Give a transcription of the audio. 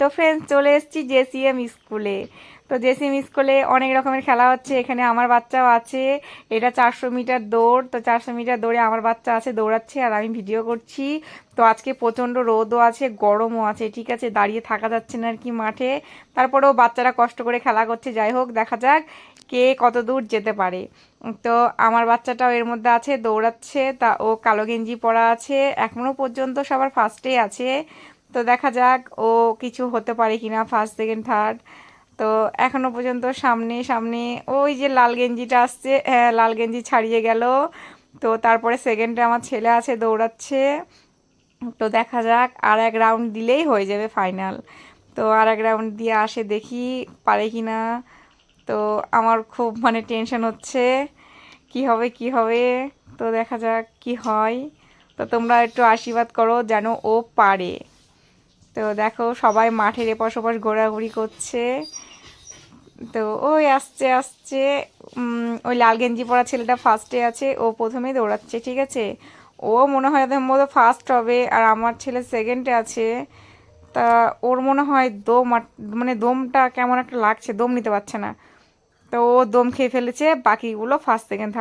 তো ফ্রেন্ডস চলে এসেছি জেসিএম স্কুলে তো জেসিএম স্কুলে অনেক রকমের খেলা হচ্ছে। এখানে আমার বাচ্চাও আছে। এটা চারশো মিটার দৌড়। তো চারশো মিটার দৌড়ে আমার বাচ্চা আছে, দৌড়াচ্ছে আর আমি ভিডিও করছি। তো আজকে প্রচণ্ড রোদও আছে, গরমও আছে। ঠিক আছে, দাঁড়িয়ে থাকা যাচ্ছে না আর কি মাঠে। তারপরেও বাচ্চারা কষ্ট করে খেলা করছে। যাই হোক, দেখা যাক কে কত দূর যেতে পারে। তো আমার বাচ্চাটাও এর মধ্যে আছে, দৌড়াচ্ছে। তা ও কালো গেঞ্জি পরা আছে। এখনও পর্যন্ত সবার ফার্স্টেই আছে। তো দেখা যাক ও কিছু হতে পারে কিনা ফার্স্ট সেকেন্ড থার্ড তো এখনও পর্যন্ত সামনে সামনে ওই যে লাল গেঞ্জিটা আসছে হ্যাঁ লাল গেঞ্জি ছাড়িয়ে গেল। তো তারপরে সেকেন্ডে আমার ছেলে আছে, দৌড়াচ্ছে। তো দেখা যাক, আর এক রাউন্ড দিলেই হয়ে যাবে ফাইনাল তো আর এক রাউন্ড দিয়ে আসে দেখি পারে কি না তো আমার খুব মানে টেনশন হচ্ছে, কি হবে কি হবে? তো দেখা যাক কি হয়। তো তোমরা একটু আশীর্বাদ করো যেন ও পারে। তো দেখো সবাই মাঠের এপাশ ওপাশ ঘোরাঘুরি করছে। তো ওই আসছে আসছে। ওই লাল গেঞ্জি পরা ছেলেটা ফার্স্টে আছে, ও প্রথমেই দৌড়াচ্ছে, ঠিক আছে? ও মনে হয় ওদের মতো ফার্স্ট হবে আর আমার ছেলে সেকেন্ডে আছে। তা ওর মনে হয় দম মানে দমটা কেমন একটা লাগছে, দম নিতে পারছে না। তো ও দম খেয়ে ফেলেছে, বাকিগুলো ফার্স্ট সেকেন্ড